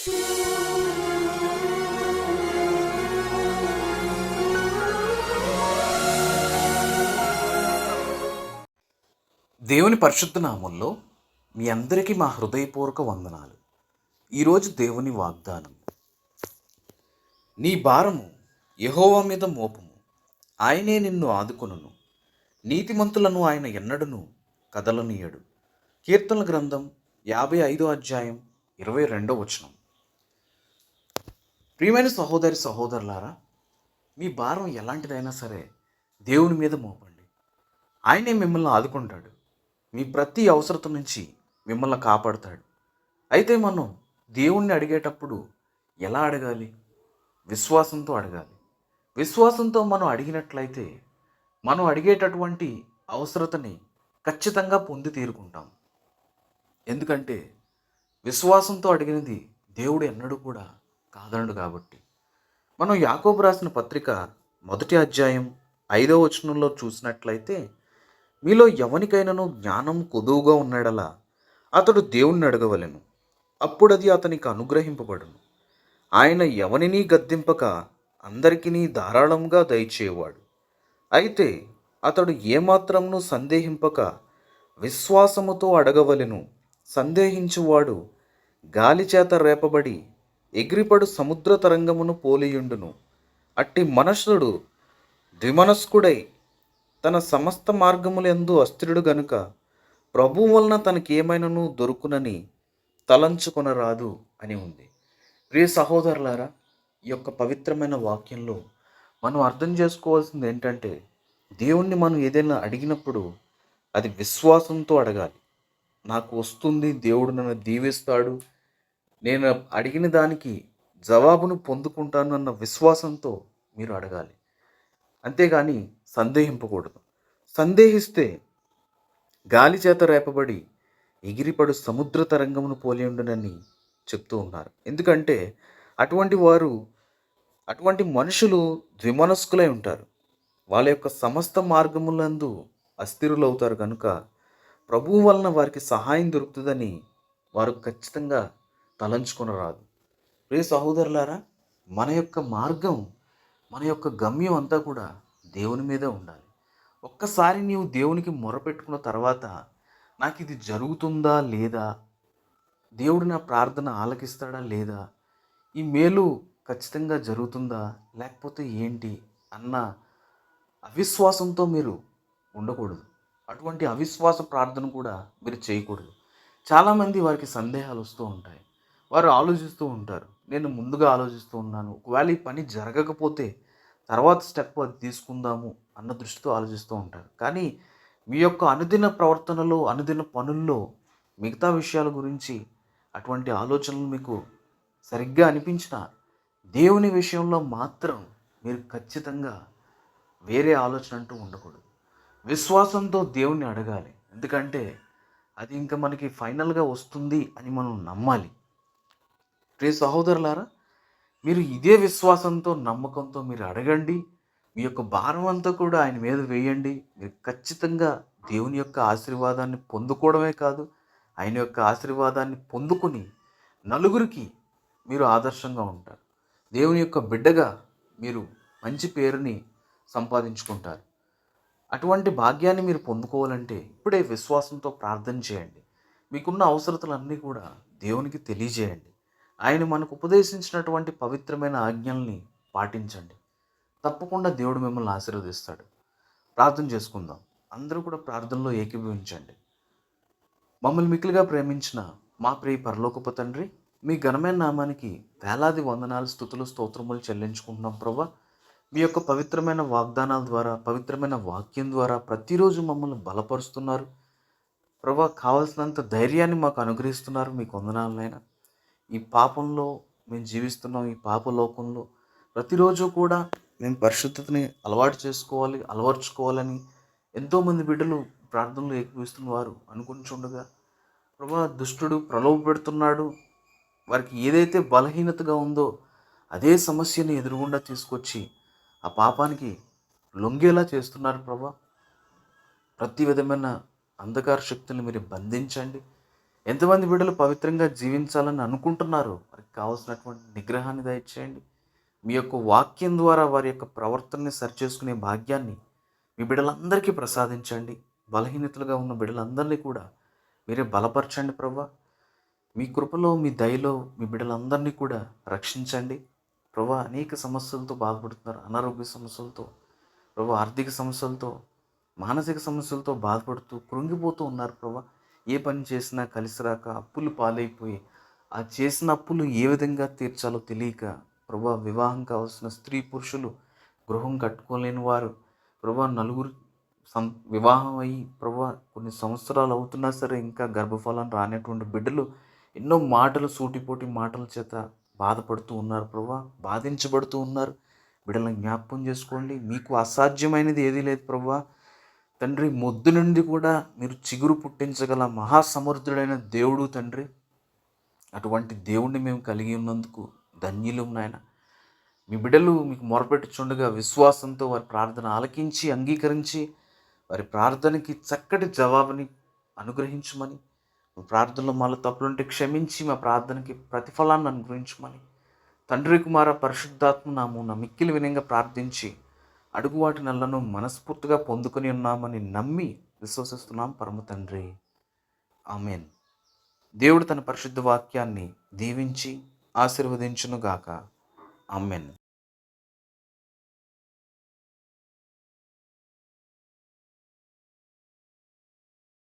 దేవుని పరిశుద్ధ నామంలో మీ అందరికీ మా హృదయపూర్వక వందనాలు. ఈరోజు దేవుని వాగ్దానం. నీ భారము యహోవా మీద మోపము. ఆయనే నిన్ను ఆదుకొనును. నీతిమంతులను ఆయన ఎన్నడను కదలనీయడు. కీర్తనల గ్రంథం యాభై ఐదో అధ్యాయం ఇరవై రెండో వచనం. ప్రియమైన సహోదరి సహోదరులారా మీ భారం ఎలాంటిదైనా సరే దేవుని మీద మోపండి. ఆయనే మిమ్మల్ని ఆదుకుంటాడు. మీ ప్రతి అవసరత నుంచి మిమ్మల్ని కాపాడుతాడు. అయితే మనం దేవుణ్ణి అడిగేటప్పుడు ఎలా అడగాలి? విశ్వాసంతో అడగాలి. విశ్వాసంతో మనం అడిగినట్లయితే మనం అడిగేటటువంటి అవసరతని ఖచ్చితంగా పొంది తీరుకుంటాం. ఎందుకంటే విశ్వాసంతో అడిగినది దేవుడు ఎన్నడూ కూడా కాదనడు కాబట్టి. మనం యాకోబు రాసిన పత్రిక మొదటి అధ్యాయం ఐదవ వచనంలో చూసినట్లయితే మీలో ఎవనికైనాను జ్ఞానం కొదువుగా ఉన్నాడలా అతడు దేవుణ్ణి అడగవలెను. అది అతనికి అనుగ్రహింపబడును. ఆయన ఎవనిని గద్దింపక అందరికీ ధారాళంగా దయచేవాడు అయితే అతడు ఏమాత్రమును సందేహింపక విశ్వాసముతో అడగవలెను. సందేహించువాడు గాలిచేత రేపబడి ఎగిరిపడు సముద్ర తరంగమును పోలియుండును. అట్టి మనసుడు ద్విమనస్కుడై తన సమస్త మార్గములందు అస్థిరుడు గనుక ప్రభు వలన తనకేమైనను దొరుకునని తలంచుకొనరాదు అని ఉంది. ప్రియ సహోదరులారా ఈ యొక్క పవిత్రమైన వాక్యంలో మనం అర్థం చేసుకోవాల్సింది ఏంటంటే దేవుణ్ణి మనం ఏదైనా అడిగినప్పుడు అది విశ్వాసంతో అడగాలి. నాకు వస్తుంది దేవుడు నన్ను దీవిస్తాడు నేను అడిగిన దానికి జవాబును పొందుకుంటాను అన్న విశ్వాసంతో మీరు అడగాలి. అంతేగాని సందేహింపకూడదు. సందేహిస్తే గాలి చేత రేపబడి ఎగిరిపడు సముద్ర తరంగమును పోలియుండునని చెప్తూ ఉన్నారు. ఎందుకంటే అటువంటి వారు అటువంటి మనుషులు ద్విమనస్కులై ఉంటారు. వాళ్ళ యొక్క సమస్త మార్గములందు అస్థిరులవుతారు కనుక ప్రభువు వలన వారికి సహాయం దొరుకుతుందని వారు ఖచ్చితంగా తలంచుకొనరాదు ప్రియ సహోదరులారా మన యొక్క మార్గం మన యొక్క గమ్యం అంతా కూడా దేవుని మీదే ఉండాలి. ఒక్కసారి నీవు దేవునికి మొరపెట్టుకున్న తర్వాత నాకు ఇది జరుగుతుందా లేదా? దేవుడు నా ప్రార్థన ఆలకిస్తాడా లేదా? ఈ మేలు ఖచ్చితంగా జరుగుతుందా? లేకపోతే ఏంటి? అన్న అవిశ్వాసంతో మీరు ఉండకూడదు. అటువంటి అవిశ్వాస ప్రార్థన కూడా మీరు చేయకూడదు. చాలామంది వారికి సందేహాలు వస్తూ ఉంటాయి. వారు ఆలోచిస్తూ ఉంటారు. నేను ముందుగా ఆలోచిస్తూ ఉన్నాను. ఒకవేళ ఈ పని జరగకపోతే తర్వాత స్టెప్ అది తీసుకుందాము అన్న దృష్టితో ఆలోచిస్తూ ఉంటారు. కానీ మీ యొక్క అనుదిన ప్రవర్తనలో అనుదిన పనుల్లో మిగతా విషయాల గురించి అటువంటి ఆలోచనలు మీకు సరిగ్గా అనిపించిన దేవుని విషయంలో మాత్రం మీరు ఖచ్చితంగా వేరే ఆలోచన అంటూ ఉండకూడదు. విశ్వాసంతో దేవుణ్ణి అడగాలి. ఎందుకంటే అది ఇంకా మనకి ఫైనల్గా వస్తుంది అని మనం నమ్మాలి. ప్రియ సహోదరులారా మీరు ఇదే విశ్వాసంతో నమ్మకంతో మీరు అడగండి. మీ యొక్క భారం అంతా కూడా ఆయన మీద వేయండి. మీరు ఖచ్చితంగా దేవుని యొక్క ఆశీర్వాదాన్ని పొందుకోవడమే కాదు ఆయన యొక్క ఆశీర్వాదాన్ని పొందుకుని నలుగురికి మీరు ఆదర్శంగా ఉంటారు. దేవుని యొక్క బిడ్డగా మీరు మంచి పేరుని సంపాదించుకుంటారు. అటువంటి భాగ్యాన్ని మీరు పొందుకోవాలంటే ఇప్పుడే విశ్వాసంతో ప్రార్థన చేయండి. మీకున్న అవసరతలన్నీ కూడా దేవునికి తెలియజేయండి. ఆయన మనకు ఉపదేశించినటువంటి పవిత్రమైన ఆజ్ఞల్ని పాటించండి. తప్పకుండా దేవుడు మిమ్మల్ని ఆశీర్వదిస్తాడు. ప్రార్థన చేసుకుందాం. అందరూ కూడా ప్రార్థనలో ఏకీభవించండి. మమ్మల్ని మిక్కులుగా ప్రేమించిన మా ప్రియ పరలోకపు తండ్రి మీ ఘనమైన నామానికి వేలాది వందనాలు స్థుతులు స్తోత్రములు చెల్లించుకుంటున్నాం ప్రభా. మీ యొక్క పవిత్రమైన వాగ్దానాల ద్వారా పవిత్రమైన వాక్యం ద్వారా ప్రతిరోజు మమ్మల్ని బలపరుస్తున్నారు. ప్రభా కావలసినంత ధైర్యాన్ని మాకు అనుగ్రహిస్తున్నారు. మీకు వందనాలనైనా. ఈ పాపంలో మేము జీవిస్తున్నాం ఈ పాప లోకంలో ప్రతిరోజు కూడా మేము పరిశుద్ధతని అలవాటు చేసుకోవాలి అలవర్చుకోవాలని ఎంతోమంది బిడ్డలు ప్రార్థనలు ఏకీపిస్తున్నవారు అనుకుంటుండగా ప్రభా దుష్టుడు ప్రలోభ పెడుతున్నాడు వారికి ఏదైతే బలహీనతగా ఉందో అదే సమస్యని ఎదురుగుండా తీసుకొచ్చి ఆ పాపానికి లొంగేలా చేస్తున్నారు ప్రభా. ప్రతి విధమైన అంధకార శక్తులను మీరు బంధించండి. ఎంతమంది బిడ్డలు పవిత్రంగా జీవించాలని అనుకుంటున్నారు వారికి కావాల్సినటువంటి నిగ్రహాన్ని దయచేయండి. మీ యొక్క వాక్యం ద్వారా వారి యొక్క ప్రవర్తనని సరిచేసుకునే భాగ్యాన్ని మీ బిడ్డలందరికీ ప్రసాదించండి. బలహీనతలుగా ఉన్న బిడ్డలందరినీ కూడా మీరే బలపరచండి ప్రభా మీ కృపలో మీ దయలో మీ బిడ్డలందరినీ కూడా రక్షించండి. ప్రభా అనేక సమస్యలతో బాధపడుతున్నారు. అనారోగ్య సమస్యలతో ప్రభా ఆర్థిక సమస్యలతో మానసిక సమస్యలతో బాధపడుతూ కృంగిపోతూ ఉన్నారు ప్రభా ఏ పని చేసినా కలిసి రాక అప్పులు పాలైపోయి ఆ చేసిన అప్పులు ఏ విధంగా తీర్చాలో తెలియక ప్రభా వివాహం కావాల్సిన స్త్రీ పురుషులు గృహం కట్టుకోలేని వారు ప్రభా నలుగురు సం వివాహం అయ్యి ప్రభా కొన్ని సంవత్సరాలు అవుతున్నా సరే ఇంకా గర్భఫలం రానటువంటి బిడ్డలు ఎన్నో మాటలు సూటిపోటి మాటల చేత బాధపడుతూ ఉన్నారు ప్రభా బాధించబడుతూ ఉన్నారు. బిడ్డలను జ్ఞాపకం చేసుకోండి. మీకు అసాధ్యమైనది ఏదీ లేదు ప్రభా. తండ్రి మొద్దు నుండి కూడా మీరు చిగురు పుట్టించగల మహాసమర్థుడైన దేవుడు తండ్రి. అటువంటి దేవుణ్ణి మేము కలిగి ఉన్నందుకు ధన్యులు నాయన. మీ బిడ్డలు మీకు మొరపెట్టుచుండగా విశ్వాసంతో వారి ప్రార్థన ఆలకించి అంగీకరించి వారి ప్రార్థనకి చక్కటి జవాబుని అనుగ్రహించమని మా ప్రార్థనలో మాలో తప్పులుంటే క్షమించి మా ప్రార్థనకి ప్రతిఫలాన్ని అనుగ్రహించమని. తండ్రి కుమార పరిశుద్ధాత్మ నామున మిక్కిలి వినంగా ప్రార్థించి అడుగు వాటి నల్లను మనస్ఫూర్తిగా పొందుకొని ఉన్నామని నమ్మి విశ్వసిస్తున్నాం పరమ తండ్రి. ఆమెన్. దేవుడు తన పరిశుద్ధ వాక్యాన్ని దీవించి ఆశీర్వదించునుగాక. ఆమెన్.